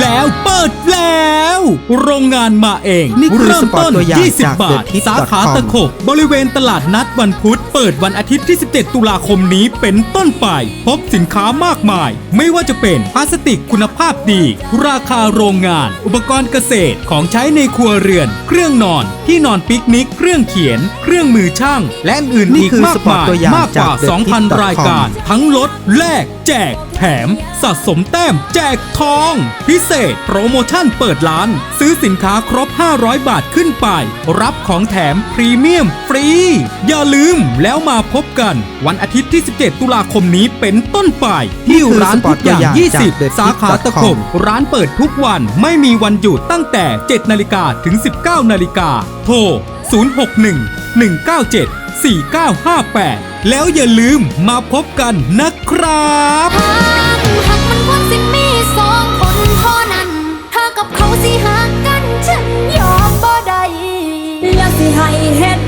แล้วเปิดแล้ว โรงงานมาเองนี่คือเริ่มสปอร์ต้ตนตัวอย่าง20จากบาท TheTip.com สาขาตะขบบริเวณตลาดนัดวันพุธ เปิดวันอาทิตย์ที่ 17 ตุลาคมนี้เป็นต้นไป พบสินค้ามากมาย ไม่ว่าจะเป็นพลาสติกคุณภาพดี ราคาโรงงาน อุปกรณ์เกษตรของใช้ในครัวเรือน เครื่องนอน ที่นอนปิกนิก เครื่องเขียน เครื่องมือช่าง และอื่นๆนี่อีกคือมากสปอร์ตมายตัวอย่างมากกว่า จาก TheTip.com 2,000รายการ ทั้งลดแลกแจก แถมสะสมแต้ม แจกทอง พิเศษ โปรโมชั่นเปิดร้าน ซื้อสินค้าครบ 500 บาทขึ้นไป รับของแถมพรีเมียมฟรี อย่าลืมแล้วมาพบกัน วันอาทิตย์ที่ 17 ตุลาคมนี้เป็นต้นไป ที่ร้านทุกอย่าง 20 สาขาตะขบร้านเปิดทุกวันไม่มีวันหยุดตั้งแต่ 7 นาฬิกาถึง 19 นาฬิกาโทร 061 197 4958 แล้วอย่าลืมมาพบกันนะครับ สิให้เฮ็ด